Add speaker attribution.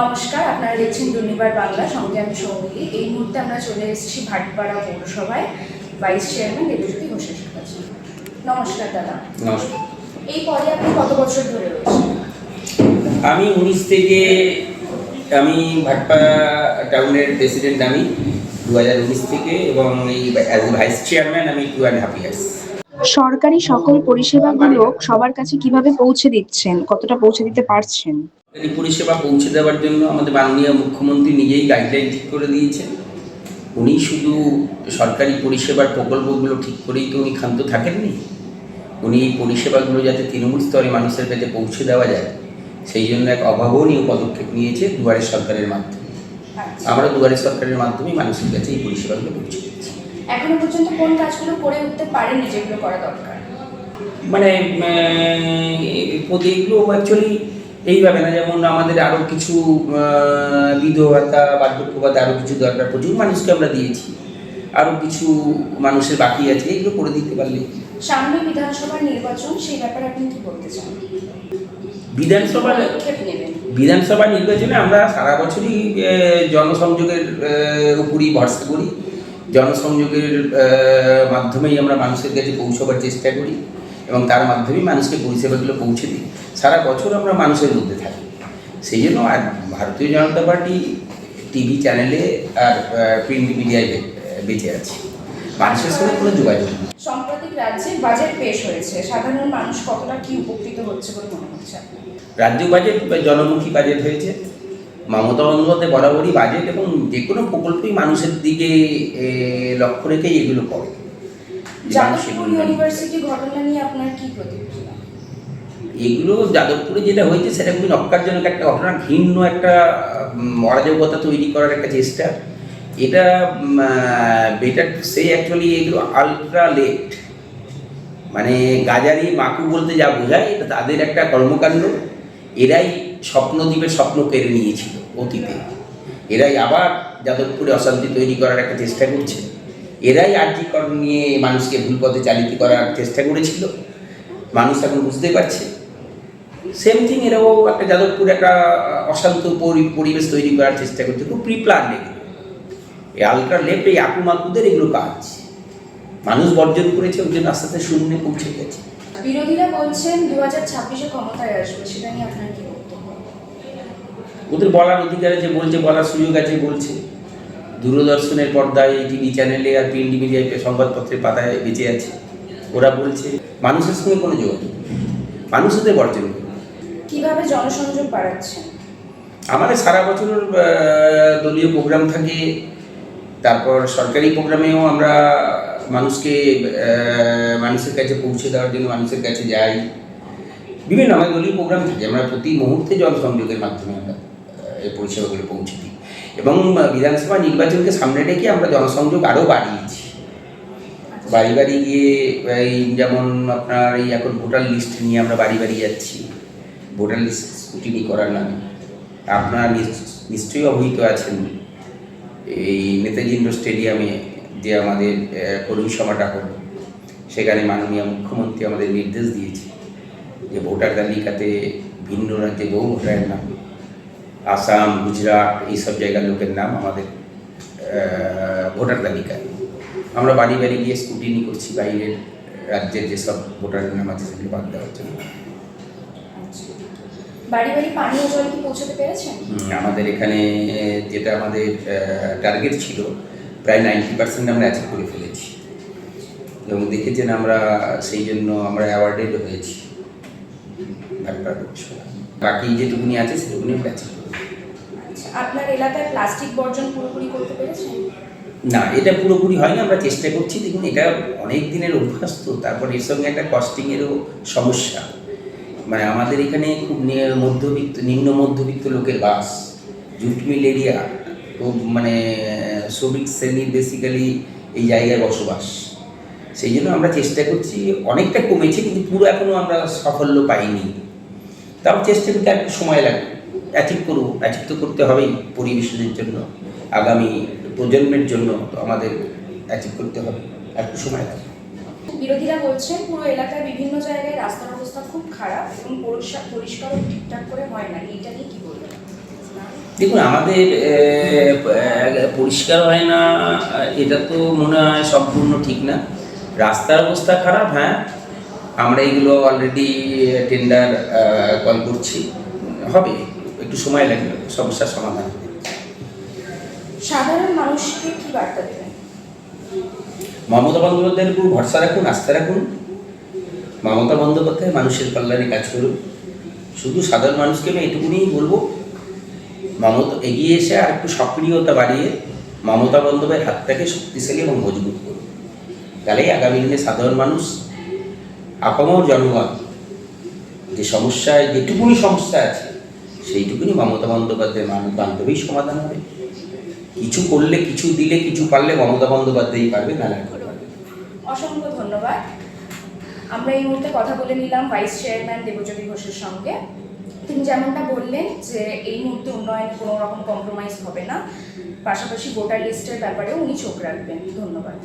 Speaker 1: নমস্কার আপনারা দেখছেন দুর্নিবার বাংলা সঙ্গে আমি সৌমিলি। এই মুহূর্তে আমরা চলে এসেছি ভাটপাড়া পৌরসভায় ভাইস চেয়ারম্যান দেবজ্যোতি ঘোষের কাছে। নমস্কার দাদা।
Speaker 2: নমস্কার।
Speaker 1: এই পদে আপনি কত বছর ধরে রয়েছেন?
Speaker 2: আমি উনিশ থেকে আমি ভাটপাড়া টাউনের প্রেসিডেন্ট আমি দু হাজার উনিশ থেকে এবং এই অ্যাজ ভাইস চেয়ারম্যান আমি টু অ্যান্ড হাফ ইয়ার্স
Speaker 3: সরকারি সকল পরিষেবাগুলো সবার কাছে কীভাবে পৌঁছে দিচ্ছেন? কতটা পৌঁছে দিতে পারছেন?
Speaker 2: এই পরিষেবা পৌঁছে দেওয়ার জন্য আমাদের মাননীয় মুখ্যমন্ত্রী নিজেই গাইডলাইন ঠিক করে দিয়েছেন। উনি শুধু সরকারি পরিষেবার প্রকল্পগুলো ঠিক করেই তো উনি ক্ষান্ত থাকেননি। উনি এই পরিষেবাগুলো যাতে তৃণমূল স্তরে মানুষের কাছে পৌঁছে দেওয়া যায় সেই জন্য এক অভাবনীয় পদক্ষেপ নিয়েছে দুয়ারে সরকারের মাধ্যমে।
Speaker 1: আচ্ছা।
Speaker 2: আমরা দুয়ারে সরকারের মাধ্যমে মানুষের কাছে এই পরিষেবাগুলো পৌঁছে দিচ্ছি।
Speaker 1: এখনও পর্যন্ত কোন কাজগুলো করে উঠতে পারেননি যেগুলো করা দরকার?
Speaker 2: মানে এগুলো অ্যাকচুয়ালি এইভাবে না যেমন আমাদের আরও কিছু আহ, বিধবা ভাতা বার্ধক্য ভাতা আরও কিছু দরকার প্রচুর মানুষকে আমরা দিয়েছি। আরও কিছু মানুষের বাকি আছে এগুলো করে দিতে পারলে।
Speaker 1: সামনে বিধানসভার নির্বাচন সেই ব্যাপারে আপনি কি বলতে চান?
Speaker 2: বিধানসভা বিধানসভা নির্বাচনে আমরা সারা বছরই জনসংযোগের উপরই ভরসা করি। জনসংযোগের মাধ্যমেই আমরা মানুষের কাছে পৌঁছবার চেষ্টা করি। এবং তার মাধ্যমেই মানুষকে পরিষেবাগুলো পৌঁছে দিই। সারা বছর আমরা মানুষের মধ্যে থাকি। সেই জন্য আর ভারতীয় জনতা পার্টি টিভি চ্যানেলে আর প্রিন্ট মিডিয়ায় বেঁচে আছে। মানুষের সঙ্গে কোনো যোগাযোগ নেই।
Speaker 1: সাম্প্রতিক রাজ্যে বাজেট পেশ হয়েছে। সাধারণ মানুষ কতটা কি উপকৃত হচ্ছে বলে মনে হচ্ছে
Speaker 2: রাজ্য বাজেট বা জনমুখী বাজেট হয়েছে। মমতা বন্দ্যোপাধ্যায় বরাবরই বাজেট এবং যে কোনো প্রকল্পই মানুষের দিকে লক্ষ্য রেখেই এগুলো করে।
Speaker 1: যাদবপুর। ইউনিভার্সিটি ঘটনা নিয়ে আপনার কি প্রতিক্রিয়া?
Speaker 2: এগুলো যাদবপুরে যেটা হয়েছে সেটা খুবই নক্কারজনক একটা ঘটনা ঘৃণ্য একটা উম, অরাজকতা তৈরি করার একটা চেষ্টা। এটা বেটার সে অ্যাকচুয়ালি এগুলো আলট্রা লেট মানে গাজারি মাকু বলতে যা বোঝায় এটা তাদের একটা কর্মকাণ্ড। এরাই স্বপ্নদ্বীপের স্বপ্ন কেড়ে নিয়েছিল অতীতে। এরাই আবার যাদবপুরে অশান্তি তৈরি করার একটা চেষ্টা করছে। এরাই আর্যিকরণ নিয়ে মানুষকে ভুল পথে চালিত করার চেষ্টা করেছিল। মানুষ এখন বুঝতে পারছে। সেম থিং এরাও একটা যাদবপুর একটা অশান্ত পরি- পরিবেশ তৈরি করার চেষ্টা করছে। খুব প্রি প্ল্যান এগুলো। এই আলট্রা লেফট এই আকুমাকুদের এগুলো কাজ। মানুষ বর্জন করেছে ওই জন্য আস্তে আস্তে শূন্যে পৌঁছে গেছে।
Speaker 1: বিরোধীরা বলছেন দু হাজার ছাব্বিশে ক্ষমতায় আসবে সেটা নিয়ে আপনার কি বক্তব্য?
Speaker 2: ওদের বলার অধিকার আছে বলছে বলার সুযোগ আছে বলছে। দূরদর্শনের পর্দায় টিভি চ্যানেলে আর প্রিন্ট মিডিয়ায় সংবাদপত্রের পাতায় বেঁচে আছে। ওরা বলছে মানুষের সঙ্গে কোনো যোগাযোগ নেই। মানুষ ওদের বর্জন
Speaker 1: কীভাবে জনসংযোগ বাড়াচ্ছেন
Speaker 2: আমাদের সারা বছর দলীয় প্রোগ্রাম থাকে। তারপর সরকারি প্রোগ্রামেও আমরা মানুষকে মানুষের কাছে পৌঁছে দেওয়ার জন্য মানুষের কাছে যাই। বিভিন্ন আমাদের দলীয় প্রোগ্রাম থাকে। আমরা প্রতি মুহূর্তে জনসংযোগের মাধ্যমে আমরা এই পরিষেবাগুলো পৌঁছে দিই। এবং বিধানসভা নির্বাচনকে সামনে রেখে আমরা জনসংযোগ আরও বাড়িয়েছি। বাড়ি বাড়ি গিয়ে, এই যেমন আপনার এই এখন ভোটার লিস্ট নিয়ে আমরা বাড়ি বাড়ি যাচ্ছি। ভোটার লিস্ট স্কুটিনি করার নামে। আপনারা নিশ- নিশ্চয়ই অবহিত আছেন। এই নেতাজি ইন্ডোর স্টেডিয়ামে যে আমাদের কর্মী সভাটা হলো, সেখানে মাননীয় মুখ্যমন্ত্রী আমাদের নির্দেশ দিয়েছে যে ভোটার তালিকাতে ভিন্ন রাজ্যে বহু ভোটারের নাম আসাম গুজরাট এইসব জায়গার লোকের নাম আমাদের ভোটার তালিকায়। আমরা বাড়ি বাড়ি গিয়ে স্কুটিনি করছি বাইরের রাজ্যের যেসব ভোটারের নাম আছে সেগুলো বাদ দেওয়ার জন্য।
Speaker 1: বাড়ি বাড়ি পানীয় জল কি পৌঁছাতে পেরেছেন?
Speaker 2: আমাদের এখানে যেটা আমাদের টার্গেট ছিল প্রায় নাইনটি পার্সেন্ট আমরা অ্যাচিভ করে ফেলেছি। এবং দেখেছেন আমরা সেই জন্য আমরা অ্যাওয়ার্ডেড হয়েছি। বাকি যেটুকুনি আছে সেটুকুনি আমরা অ্যাচিভ
Speaker 1: আচ্ছা আপনার এলাকায় প্লাস্টিক বর্জন পুরোপুরি করতে পেরেছেন?
Speaker 2: না, এটা পুরোপুরি হয়নি, আমরা চেষ্টা করছি, দেখুন, এটা অনেক দিনের অভ্যাস তো, তারপর এর সঙ্গে একটা কস্টিংয়েরও সমস্যা। মানে আমাদের এখানে খুব মধ্যবিত্ত, নিম্ন মধ্যবিত্ত লোকের বাস, জুট মিল এরিয়া খুব মানে শ্রমিক শ্রেণির বেসিক্যালি এই জায়গায় বসবাস। সেই জন্য আমরা চেষ্টা করছি, অনেকটা কমেছে, কিন্তু পুরো এখনও আমরা সাফল্য পাইনি। তাও চেষ্টা করতে একটু সময় লাগবে। অ্যাচিভ করব অ্যাচিভ তো করতে হবেই পরিবেশের জন্য আগামী প্রজন্মের জন্য তো আমাদের অ্যাচিভ করতে হবে একটু সময় লাগবে
Speaker 1: বিরোধীরা বলছেন পুরো এলাকায় বিভিন্ন জায়গায় রাস্তার অবস্থা খুব খারাপ এবং পরিষ্কার পরিষ্কারও ঠিকঠাক করে হয় না এইটা নিয়ে কি বলবেন?
Speaker 2: দেখুন আমাদের পরিষ্কার হয় না এটা তো মনে হয় সম্পূর্ণ ঠিক না। রাস্তার অবস্থা খারাপ হ্যাঁ। আমরা এগুলো অলরেডি টেন্ডার কল করছি হবে। একটু সময় লাগবে সমস্যার সমাধান।
Speaker 1: সাধারণ মানুষকে কি বার্তা দেবেন?
Speaker 2: মমতা বন্দ্যোপাধ্যায়ের উপর ভরসা রাখুন আস্থা রাখুন। মমতা বন্দ্যোপাধ্যায় মানুষের কল্যাণে কাজ করুন। শুধু সাধারণ মানুষকে আমি এটুকুনিই বলব মমতা এগিয়ে এসে আর একটু সক্রিয়তা বাড়িয়ে মমতা বন্দ্যোপাধ্যায়ের হাতটাকে শক্তিশালী এবং মজবুত করুন। তাহলেই আগামী দিনে সাধারণ মানুষ আপামর জনগণ যে সমস্যায় যেটুকুনি সমস্যা আছে সেইটুকুনি মমতা বন্দ্যোপাধ্যায়ের বান্ধবেই সমাধান হবে। কিছু করলে কিছু দিলে কিছু পারলে মমতা বন্দ্যোপাধ্যায়ই পারবে, না।
Speaker 1: অসংখ্য ধন্যবাদ। আমরা এই মুহূর্তে কথা বলে নিলাম ভাইস চেয়ারম্যান দেবজ্যোতি ঘোষের সঙ্গে। তিনি যেমনটা বললেন যে এই মুহূর্তে উন্নয়নে কোনো রকম কম্প্রোমাইজ হবে না। পাশাপাশি ভোটার লিস্টের ব্যাপারেও উনি চোখ রাখবেন। ধন্যবাদ।